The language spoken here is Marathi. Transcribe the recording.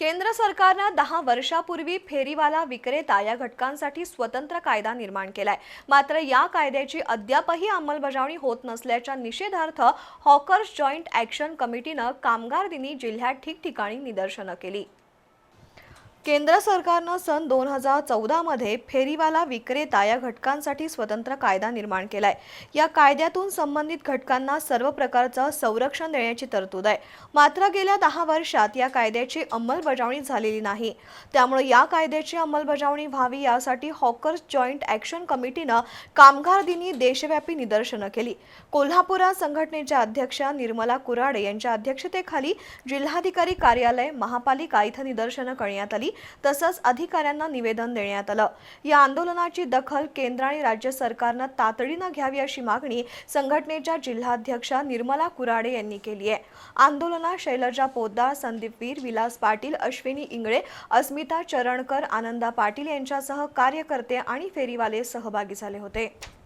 केंद्र सरकारनं दहा वर्षापूर्वी फेरीवाला विक्रेता या घटकांसाठी स्वतंत्र कायदा निर्माण केलाय. मात्र या कायद्याची अद्यापही अंमलबजावणी होत नसल्याच्या निषेधार्थ हॉकर्स जॉईंट ॲक्शन कमिटीनं कामगार दिनी जिल्ह्यात ठिकठिकाणी निदर्शनं केली. केंद्र सरकारनं सन दोन हजार चौदामध्ये फेरीवाला विक्रेता या घटकांसाठी स्वतंत्र कायदा निर्माण केलाय. या कायद्यातून संबंधित घटकांना सर्व प्रकारचं संरक्षण देण्याची तरतूद आहे. मात्र गेल्या दहा वर्षात या कायद्याची अंमलबजावणी झालेली नाही. त्यामुळे या कायद्याची अंमलबजावणी व्हावी यासाठी हॉकर्स जॉईंट ॲक्शन कमिटीनं कामगार दिनी देशव्यापी निदर्शनं केली. कोल्हापुरात संघटनेच्या अध्यक्षा निर्मला कुराडे यांच्या अध्यक्षतेखाली जिल्हाधिकारी कार्यालय महापालिका इथं निदर्शनं करण्यात आली. तसंच अधिकाऱ्यांना निवेदन देण्यात आलं. या आंदोलनाची दखल केंद्र आणि राज्य सरकारनं तातडीनं घ्यावी अशी मागणी संघटनेच्या जिल्हाध्यक्षा निर्मला कुराडे यांनी केली आहे. आंदोलनात शैलजा पोद्दार संदीप वीर विलास पाटील अश्विनी इंगळे अस्मिता चरणकर आनंदा पाटील यांच्यासह कार्यकर्ते आणि फेरीवाले सहभागी झाले होते.